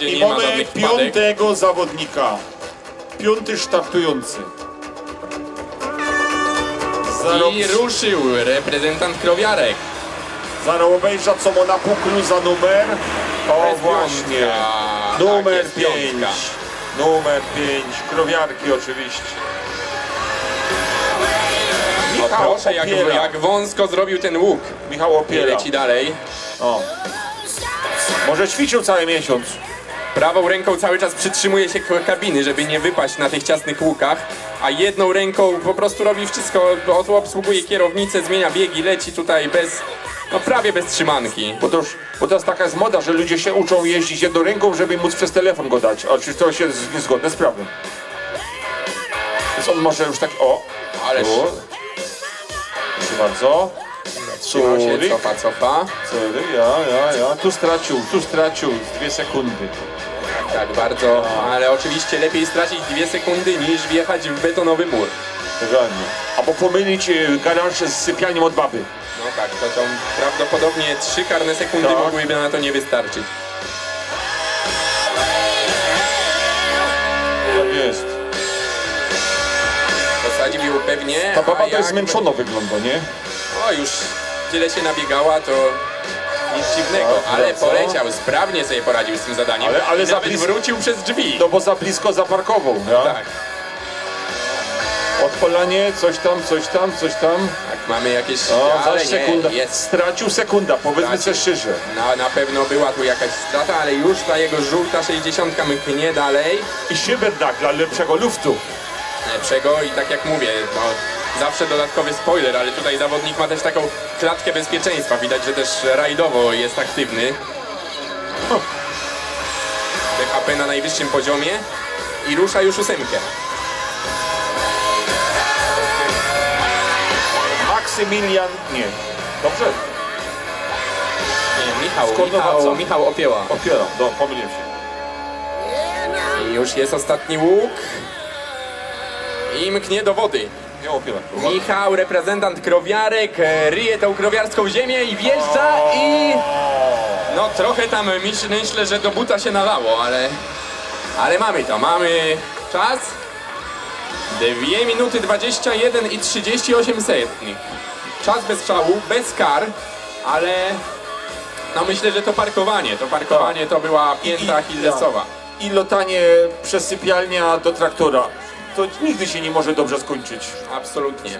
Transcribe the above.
I nie ma mamy żadnych wpadek. piątego zawodnika. Piąty startujący. Zaraz, I ruszył reprezentant Krowiarek. zaraz obejrzę, co ma na puklu za numer. O jest właśnie. piątka. Numer jest 5. piątka. Numer 5. Krowiarki oczywiście. O, Michał proszę, jak, Opiera. jak wąsko zrobił ten łuk. Michał I Opiera. leci dalej. O. Może ćwiczył cały miesiąc. Prawą ręką cały czas przytrzymuje się kabiny, żeby nie wypaść na tych ciasnych łukach, a jedną ręką po prostu robi wszystko, obsługuje kierownicę, zmienia biegi, leci tutaj bez, no prawie bez trzymanki. Bo, to już, bo teraz taka jest moda, że ludzie się uczą jeździć jedną ręką, żeby móc przez telefon go dać. Oczywiście to się jest niezgodne z prawem. Więc on może już tak. O! Ależ Tu. Proszę bardzo. Trzymał się, cofa, cofa. Curyk, ja, ja, ja. Tu stracił, tu stracił z dwie sekundy. Tak, bardzo, ale oczywiście lepiej stracić dwie sekundy niż wjechać w betonowy mur. Realnie. Albo pomylić y, garaż z sypialnią od baby. No tak, to, to prawdopodobnie trzy karne sekundy Tak. mogłyby na to nie wystarczyć. Tak jest. Posadził ją pewnie. Ta baba a to jest jak- zmęczona wygląda, nie? O, już tyle się nabiegała, to nic dziwnego, Tak, ale wraca. poleciał, sprawnie sobie poradził z tym zadaniem. Ale- ale za Nawet blisko- wrócił przez drzwi. No bo za blisko zaparkował. Ja? Tak, Odpalanie, coś tam, coś tam, coś tam. tak, mamy jakieś... O, ale zaś sekunda. nie, jest. Stracił sekunda, powiedzmy Stracił. sobie szczerze. Na, na pewno była tu jakaś strata, ale już ta jego żółta 60 mknie dalej. I szyberdak dla lepszego luftu. lepszego i tak jak mówię, no, zawsze dodatkowy spoiler, ale tutaj zawodnik ma też taką klatkę bezpieczeństwa. Widać, że też rajdowo jest aktywny. BHP na najwyższym poziomie i rusza już ósemkę. Maksymilian, nie. Dobrze? Nie, Michał. Michał, Michał. Opiera, no, pomyliłem się. I już jest ostatni łuk. I mknie do wody. Michał, reprezentant krowiarek, e, ryje tą krowiarską ziemię i wjeżdża i... No trochę tam myśl, myślę, że do buta się nalało, ale... Ale mamy to, mamy czas. 2 minuty 21 i 38 setnych. Czas bez szału, bez kar, ale... No myślę, że to parkowanie, to parkowanie to była pięta Achillesowa. I lotanie przez sypialnia do traktora. To nigdy się nie może dobrze skończyć. Absolutnie.